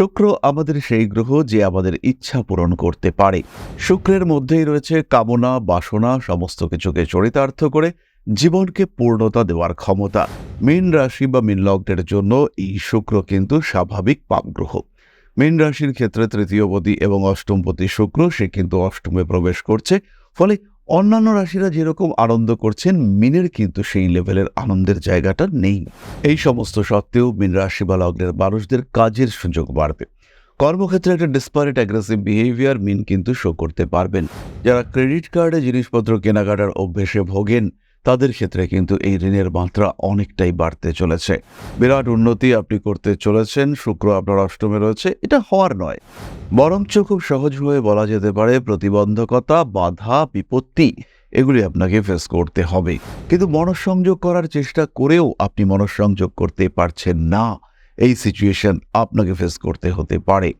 শুক্র আমাদের সেই গ্রহ যে আমাদের ইচ্ছা পূরণ করতে পারে। শুক্রের মধ্যেই রয়েছে কামনা, বাসনা, সমস্ত কিছুকে চরিতার্থ করে জীবনকে পূর্ণতা দেওয়ার ক্ষমতা। মীন রাশি বা মীন লগ্নের জন্য এই শুক্র কিন্তু স্বাভাবিক পাপগ্রহ মীন রাশির ক্ষেত্রে তৃতীয়পতি এবং অষ্টমপতি শুক্র, সে কিন্তু অষ্টমে প্রবেশ করছে। ফলে অন্যান্য রাশিরা যেরকম আনন্দ করছেন, মিনের কিন্তু সেই লেভেলের আনন্দের জায়গাটা নেই। এই সমস্ত সত্ত্বেও মিন রাশি বা লগ্নের মানুষদের কাজের সুযোগ বাড়বে। কর্মক্ষেত্রে একটা ডিসপারেট অ্যাগ্রেসিভ বিহেভিয়ার মিন কিন্তু শো করতে পারবেন। যারা ক্রেডিট কার্ডে জিনিসপত্র কেনাকাটার অভ্যেসে ভোগেন তাদের ক্ষেত্রে কিন্তু এই ঋণের মাত্রা অনেকটাই বাড়তে চলেছে। বিরাট উন্নতি আপনি করতে চলেছেন, শুক্র আপনার অষ্টমে রয়েছে, এটা হওয়ার নয়। বরঞ্চ খুব সহজভাবে বলা যেতে পারে, প্রতিবন্ধকতা, বাধা, বিপত্তি, এগুলি আপনাকে ফেস করতে হবে। কিন্তু মনঃসংযোগ করার চেষ্টা করেও আপনি মনঃসংযোগ করতে পারছেন না। এই সিচুয়েশন আপনাকে ফেস করতে হতে পারে।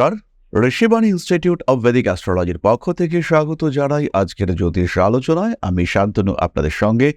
নমস্কার। ঋষিবাণী ইনস্টিটিউট অব ভেদিক অ্যাস্ট্রোলজির পক্ষ থেকে স্বাগত জানাই আজকের জ্যোতিষ আলোচনায়। আমি শান্তনু, আপনাদের সঙ্গে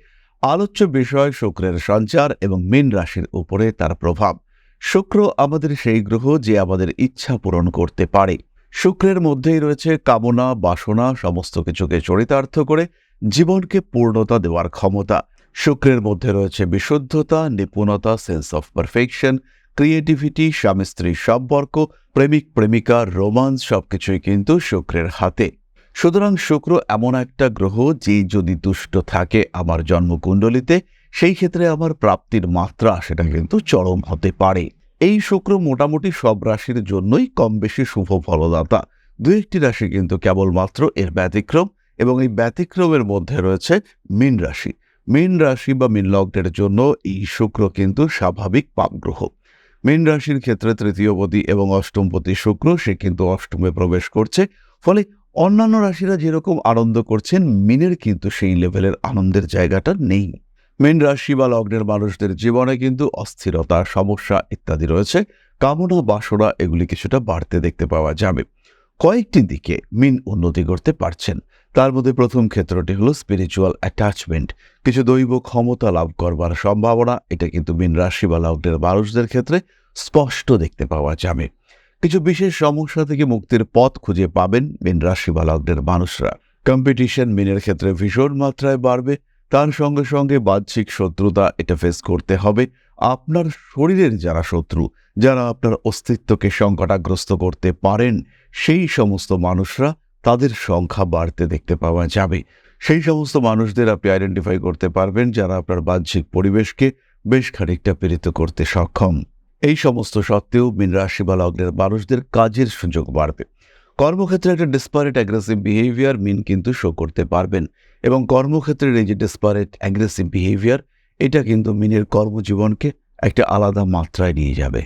আলোচ্য বিষয় শুক্রের সঞ্চার এবং মীন রাশির উপরে তার প্রভাব। শুক্র আমাদের সেই গ্রহ যে আমাদের ইচ্ছা পূরণ করতে পারে। শুক্রের মধ্যেই রয়েছে কামনা, বাসনা, সমস্ত কিছুকে চরিতার্থ করে জীবনকে পূর্ণতা দেওয়ার ক্ষমতা। শুক্রের মধ্যে রয়েছে বিশুদ্ধতা, নিপুণতা সেন্স অফ পারফেকশন ক্রিয়েটিভিটি স্বামী স্ত্রীর সম্পর্ক, প্রেমিক, প্রেমিকা, রোমান্স সবকিছুই কিন্তু শুক্রের হাতে। সুতরাং শুক্র এমন একটা গ্রহ যে যদি দুষ্ট থাকে আমার জন্মকুণ্ডলিতে, সেই ক্ষেত্রে আমার প্রাপ্তির মাত্রা সেটা কিন্তু চরম হতে পারে। এই শুক্র মোটামুটি সব রাশির জন্যই কম বেশি শুভ ফলদাতা। দু একটি রাশি কিন্তু কেবলমাত্র এর ব্যতিক্রম এবং এই ব্যতিক্রমের মধ্যে রয়েছে মীন রাশি। মীন রাশি বা মীন লগ্নের জন্য এই শুক্র কিন্তু স্বাভাবিক পাপগ্রহ। মীন রাশির ক্ষেত্রে তৃতীয়পতি এবং অষ্টমপতি শুক্র, সে কিন্তু অষ্টমে প্রবেশ করছে। ফলে অন্যান্য রাশিরা যেরকম আনন্দ করছেন, মিনের কিন্তু সেই লেভেলের আনন্দের জায়গাটা নেই। মীন রাশি বা লগ্নের মানুষদের জীবনে কিন্তু অস্থিরতা, সমস্যা ইত্যাদি রয়েছে। কামনা, বাসনা, এগুলি কিছুটা বাড়তে দেখতে পাওয়া যাবে। কয়েকটি দিকে মিন উন্নতি করতে পারছেন। তার মধ্যে প্রথম ক্ষেত্রটি হলো স্পিরিচুয়াল অ্যাটাচমেন্ট কিছু দৈব ক্ষমতা লাভ করবার সম্ভাবনা, এটা কিন্তু মিন রাশি বা লগ্নের মানুষদের ক্ষেত্রে স্পষ্ট দেখতে পাওয়া যাবে। কিছু বিশেষ সমস্যা থেকে মুক্তির পথ খুঁজে পাবেন মিন রাশি বা লগ্নের মানুষরা। কম্পিটিশন মিনের ক্ষেত্রে ভীষণ মাত্রায় বাড়বে, তার সঙ্গে সঙ্গে বাহ্যিক শত্রুতা এটা ফেস করতে হবে। আপনার শরীরের যারা শত্রু, যারা আপনার অস্তিত্বকে সংকটাগ্রস্ত করতে পারেন, সেই সমস্ত মানুষরা তাদের সংখ্যা বাড়তে দেখতে পাওয়া যাবে। সেই সমস্ত মানুষদের আপনি আইডেন্টিফাই করতে পারবেন যারা আপনার বাহ্যিক পরিবেশকে বেশ খানিকটা প্রেরিত করতে সক্ষম। এই সমস্ত সত্ত্বেও মিন রাশি বা লগ্নের মানুষদের কাজের সুযোগ বাড়বে। কর্মক্ষেত্রে একটা ডিসপারেট অ্যাগ্রেসিভ বিহেভিয়ার মিন কিন্তু শো করতে পারবেন এবং কর্মক্ষেত্রের এই যে ডিসপারেট অ্যাগ্রেসিভ বিহেভিয়ার এটা কিন্তু মিনের কর্মজীবনকে একটা আলাদা মাত্রায় নিয়ে যাবে।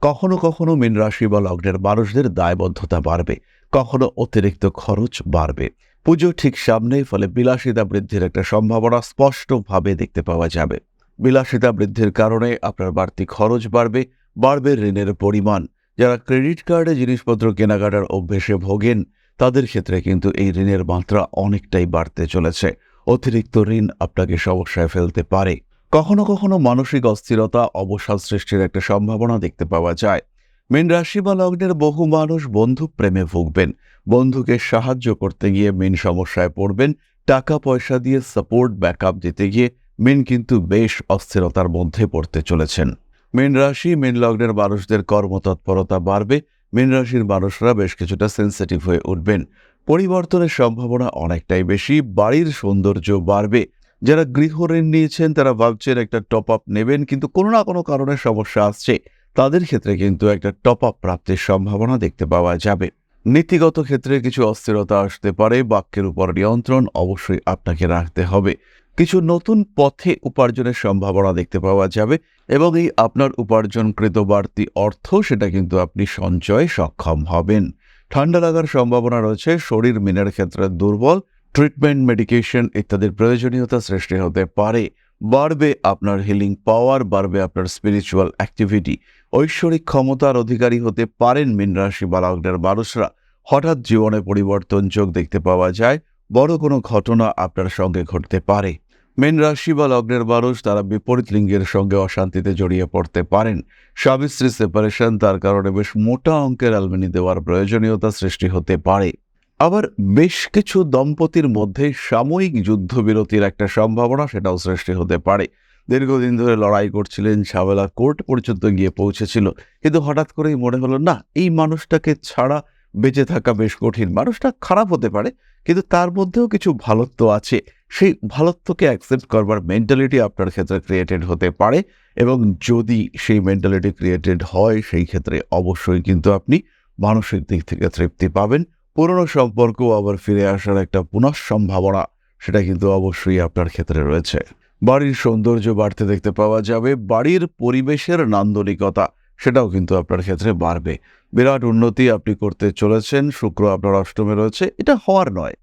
কখনো কখনো মিন রাশি বা লগ্নের মানুষদের দায়বদ্ধতা বাড়বে। কখনো অতিরিক্ত খরচ বাড়বে। পুজো ঠিক সামনে, ফলে বিলাসিতা বৃদ্ধির একটা সম্ভাবনা স্পষ্টভাবে দেখতে পাওয়া যাবে। বিলাসিতা বৃদ্ধির কারণে আপনার বাড়তি খরচ বাড়বে বাড়বে ঋণের পরিমাণ। যারা ক্রেডিট কার্ডে জিনিসপত্র কেনাকাটার অভ্যেসে ভোগেন, তাদের ক্ষেত্রে কিন্তু এই ঋণের মাত্রা অনেকটাই বাড়তে চলেছে। অতিরিক্ত ঋণ আপনাকে সমস্যায় ফেলতে পারে। কখনো কখনো মানসিক অস্থিরতা, অবসাদ সৃষ্টির একটা সম্ভাবনা দেখতে পাওয়া যায়। মীন রাশি বা লগ্নের বহু মানুষ বন্ধু প্রেমে ভুগবেন। বন্ধুকে সাহায্য করতে গিয়ে মিন সমস্যায় পড়বেন। টাকা পয়সা দিয়ে সাপোর্ট ব্যাকআপ দিতে গিয়ে মিন কিন্তু বেশ অস্থিরতার মধ্যে পড়তে চলেছেন। মীন রাশি, মীন লগ্নের মানুষদের কর্মতৎপরতা বাড়বে। মীন রাশির মানুষরা বেশ কিছুটা সেন্সিটিভ হয়ে উঠবেন। পরিবর্তনের সম্ভাবনা অনেকটাই বেশি। বাড়ির সৌন্দর্য বাড়বে। যারা গৃহ ঋণ নিয়েছেন, তারা ভাবছেন একটা টপ আপ নেবেন, কিন্তু কোনো না কোনো কারণে সমস্যা আসছে। তাদের ক্ষেত্রে কিন্তু একটা টপ আপ প্রাপ্তির সম্ভাবনা দেখতে পাওয়া যাবে। নীতিগত ক্ষেত্রে কিছু অস্থিরতা আসতে পারে, বাক্যের উপর নিয়ন্ত্রণ অবশ্যই আপনাকে রাখতে হবে। কিছু নতুন পথে উপার্জনের সম্ভাবনা দেখতে পাওয়া যাবে এবং এই আপনার উপার্জনকৃত বাড়তি অর্থ সেটা কিন্তু আপনি সঞ্চয়ে সক্ষম হবেন। ঠান্ডা লাগার সম্ভাবনা রয়েছে, শরীর মিনের ক্ষেত্রে দুর্বল ট্রিটমেন্ট মেডিকেশন ইত্যাদির প্রয়োজনীয়তা সৃষ্টি হতে পারে। বাড়বে আপনার হিলিং পাওয়ার বাড়বে আপনার স্পিরিচুয়াল অ্যাক্টিভিটি ঐশ্বরিক ক্ষমতার অধিকারী হতে পারেন মীন রাশি বা লগ্নের মানুষরা। হঠাৎ জীবনে পরিবর্তন যোগ দেখতে পাওয়া যায়, বড় কোনো ঘটনা আপনার সঙ্গে ঘটতে পারে। মীন রাশি বা লগ্নের মানুষ তারা বিপরীত লিঙ্গের সঙ্গে অশান্তিতে জড়িয়ে পড়তে পারেন। স্বামী স্ত্রী সেপারেশন তার কারণে বেশ মোটা অঙ্কের অ্যালমিনি দেওয়ার প্রয়োজনীয়তা সৃষ্টি হতে পারে। আবার বেশ কিছু দম্পতির মধ্যে সাময়িক যুদ্ধবিরতির একটা সম্ভাবনা সেটাও সৃষ্টি হতে পারে। দীর্ঘদিন ধরে লড়াই করছিলেন ঝামেলা কোর্ট পর্যন্ত গিয়ে পৌঁছেছিল। কিন্তু হঠাৎ করেই মনে হলো, না, এই মানুষটাকে ছাড়া বেঁচে থাকা বেশ কঠিন। মানুষটা খারাপ হতে পারে, কিন্তু তার মধ্যেও কিছু ভালত্ব আছে। সেই ভালত্বকে অ্যাকসেপ্ট করবার মেন্টালিটি আপনার ক্ষেত্রে ক্রিয়েটেড হতে পারে এবং যদি সেই মেন্টালিটি ক্রিয়েটেড হয়, সেই ক্ষেত্রে অবশ্যই কিন্তু আপনি মানসিক দিক থেকে তৃপ্তি পাবেন। পুরনো সম্পর্ক আবার ফিরে আসার একটা পুনঃসম্ভাবনা, সেটা কিন্তু অবশ্যই আপনার ক্ষেত্রে রয়েছে। বাড়ির সৌন্দর্য বাড়তে দেখতে পাওয়া যাবে, বাড়ির পরিবেশের নান্দনিকতা সেটাও কিন্তু আপনার ক্ষেত্রে বাড়বে। বিরাট উন্নতি আপনি করতে চলেছেন, শুক্র আপনার অষ্টমে রয়েছে, এটা হওয়ার নয়।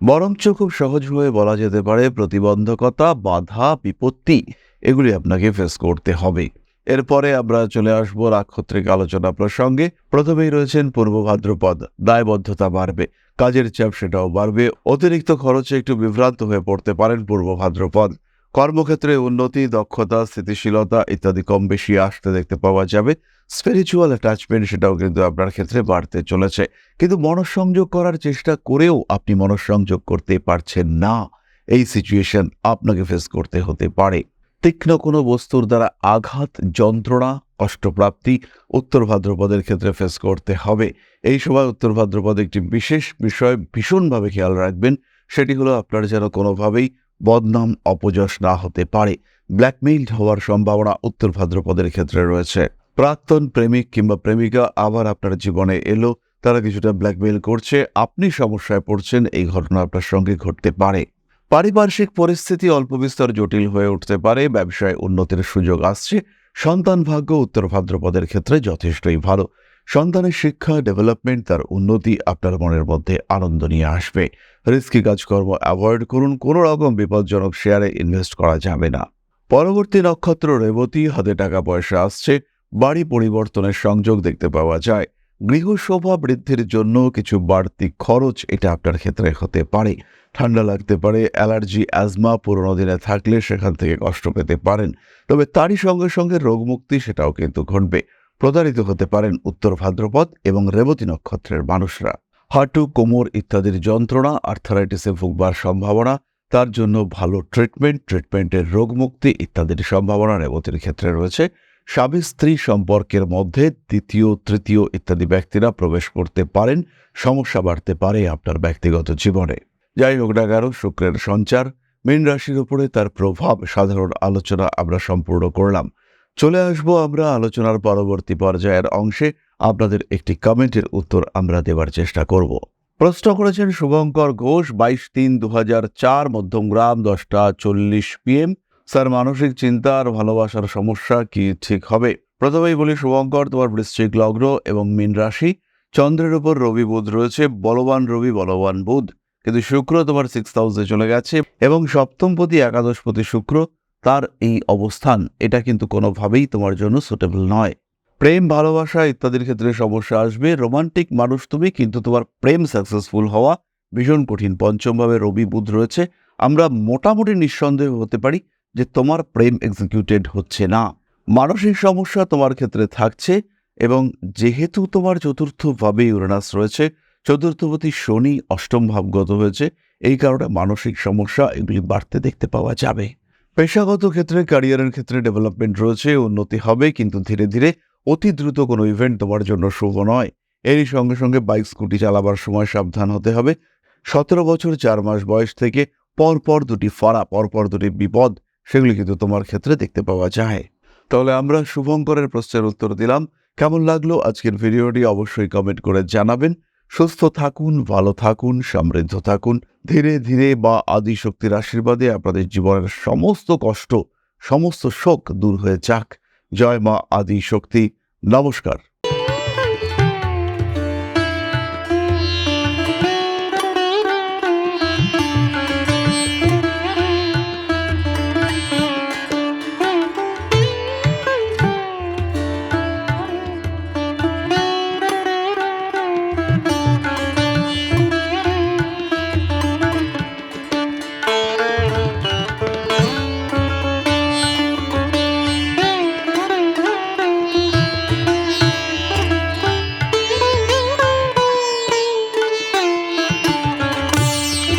বরঞ্চ খুব সহজ হয়ে বলা যেতে পারে, প্রতিবন্ধকতা, বাধা, বিপত্তি, এগুলি আপনাকে ফেস করতে হবে। এরপরে আমরা চলে আসব রাক্ষত্রিক আলোচনা প্রসঙ্গে। প্রথমেই রয়েছেন পূর্ব ভাদ্রপদ, দায়বদ্ধতা বাড়বে, কাজের চাপ সেটাও বাড়বে, অতিরিক্ত খরচে একটু বিভ্রান্ত হয়ে পড়তে পারেন পূর্ব ভাদ্রপদ। কর্মক্ষেত্রে উন্নতি, দক্ষতা, স্থিতিশীলতা ইত্যাদি কম বেশি আসতে দেখতে পাওয়া যাবে। স্পিরিচুয়াল অ্যাটাচমেন্ট সেটাও কিন্তু আপনার ক্ষেত্রে বাড়তে চলেছে। কিন্তু মনঃসংযোগ করার চেষ্টা করেও আপনি মনঃসংযোগ করতে পারছেন না। এই সিচুয়েশন আপনাকে ফেস করতে হতে পারে। তীক্ষ্ণ কোনো বস্তুর দ্বারা আঘাত, যন্ত্রণা, কষ্টপ্রাপ্তি উত্তর ভাদ্রপদের ক্ষেত্রে ফেস করতে হবে। এই সময় উত্তর ভাদ্রপদ একটি বিশেষ বিষয়, ভীষণভাবে খেয়াল রাখবেন। সেটি হলো আপনার যেন কোনোভাবেই বদনাম, অপযশ না হতে পারে। ব্ল্যাকমেইল হওয়ার সম্ভাবনা উত্তর ভাদ্রপদের ক্ষেত্রে রয়েছে। প্রাক্তন প্রেমিক কিংবা প্রেমিকা আবার আপনার জীবনে এলো। তারা কিছুটা ব্ল্যাকমেইল করছে। আপনি সমস্যায় পড়ছেন, এই ঘটনা আপনার সঙ্গে ঘটতে পারে। পারিপার্শ্বিক পরিস্থিতি অল্প বিস্তর জটিল হয়ে উঠতে পারে। ব্যবসায় উন্নতির সুযোগ আসছে। সন্তান ভাগ্য উত্তর ভাদ্রপদের ক্ষেত্রে যথেষ্টই ভালো। সন্তানের শিক্ষা ডেভেলপমেন্ট তার উন্নতি আপনার মনের মধ্যে আনন্দ নিয়ে আসবে। রিস্কি কাজকর্ম অ্যাভয়েড করুন, কোনো রকম বিপজ্জনক শেয়ারে ইনভেস্ট করা যাবে না। পরবর্তী নক্ষত্র রেবতী, হাতে টাকা পয়সা আসছে, বাড়ি পরিবর্তনের সংযোগ দেখতে পাওয়া যায়। গৃহশোভা বৃদ্ধির জন্য কিছু বাড়তি খরচ এটা আপনার ক্ষেত্রে হতে পারে। ঠান্ডা লাগতে পারে, অ্যালার্জি অ্যাজমা পুরোনো দিনে থাকলে সেখান থেকে কষ্ট পেতে পারেন। তবে তারই সঙ্গে সঙ্গে রোগমুক্তি সেটাও কিন্তু ঘটবে। প্রতারিত হতে পারেন উত্তর ভাদ্রপদ এবং রেবতী নক্ষত্রের মানুষরা। হাঁটু, কোমর ইত্যাদির যন্ত্রণা আর্থারাইটিসে ভুগবার সম্ভাবনা, তার জন্য ভালো ট্রিটমেন্ট ট্রিটমেন্টের রোগমুক্তি ইত্যাদির সম্ভাবনা রেবতীর ক্ষেত্রে রয়েছে। স্বামী, স্ত্রী সম্পর্কের মধ্যে দ্বিতীয়, তৃতীয় ইত্যাদি ব্যক্তিরা প্রবেশ করতে পারেন, সমস্যা বাড়তে পারে আপনার ব্যক্তিগত জীবনে। যাই হোক না শুক্রের সঞ্চার, মীন রাশির উপরে তার প্রভাব সাধারণ আলোচনা আমরা সম্পূর্ণ করলাম। চলে আসব আমরা আলোচনার পরবর্তী পর্যায়ের অংশে। আপনাদের একটি কমেন্টের উত্তর আমরা দেওয়ার চেষ্টা করব। প্রশ্ন করেছেন শুভঙ্কর ঘোষ, বাইশ তিন দু হাজার চার মধ্যমগ্রাম দশটা চল্লিশ পিএম। স্যার, মানসিক চিন্তা আর ভালোবাসার সমস্যা কি ঠিক হবে? প্রথমেই বলি, শুভঙ্কর, তোমার বৃশ্চিক লগ্ন এবং মীন রাশি। চন্দ্রের উপর রবি বুধ রয়েছে, বলবান রবি, বলবান বুধ। কিন্তু শুক্র তোমার সিক্স হাউসে চলে গেছে এবং সপ্তমপতি, একাদশপতি শুক্র। তার এই অবস্থান, এটা কিন্তু কোনোভাবেই তোমার জন্য সুটেবল নয়। প্রেম, ভালোবাসা ইত্যাদির ক্ষেত্রে সমস্যা আসবে। রোমান্টিক মানুষ তুমি, কিন্তু তোমার প্রেম সাকসেসফুল হওয়া ভীষণ কঠিন। পঞ্চমভাবে রবি বুধ রয়েছে। আমরা মোটামুটি নিঃসন্দেহ হতে পারি যে তোমার প্রেম এক্সিকিউটেড হচ্ছে না। মানসিক সমস্যা তোমার ক্ষেত্রে থাকছে এবং যেহেতু তোমার চতুর্থভাবে ইউরেনাস রয়েছে, চতুর্থপতি শনি অষ্টম ভাবগত হয়েছে, এই কারণে মানসিক সমস্যা এগুলি বাড়তে দেখতে পাওয়া যাবে। পেশাগত ক্ষেত্রে, ক্যারিয়ারের ক্ষেত্রে ডেভেলপমেন্ট রয়েছে, উন্নতি হবে, কিন্তু ধীরে ধীরে অতি দ্রুত কোনো ইভেন্ট তোমার জন্য শুভ নয়। এরই সঙ্গে সঙ্গে বাইক স্কুটি চালাবার সময় সাবধান হতে হবে। সতেরো বছর চার মাস বয়স থেকে পরপর দুটি ফাড়া, পরপর দুটি বিপদ, সেগুলি কিন্তু তোমার ক্ষেত্রে দেখতে পাওয়া যায়। তাহলে আমরা শুভঙ্করের প্রশ্নের উত্তর দিলাম। কেমন লাগল আজকের ভিডিওটি অবশ্যই কমেন্ট করে জানাবেন। সুস্থ থাকুন, ভালো থাকুন, সমৃদ্ধ থাকুন। ধীরে ধীরে বা আদি শক্তির আশীর্বাদে আপনাদের জীবনের সমস্ত কষ্ট, সমস্ত শোক দূর হয়ে যাক। জয় মা আদি শক্তি নমস্কার।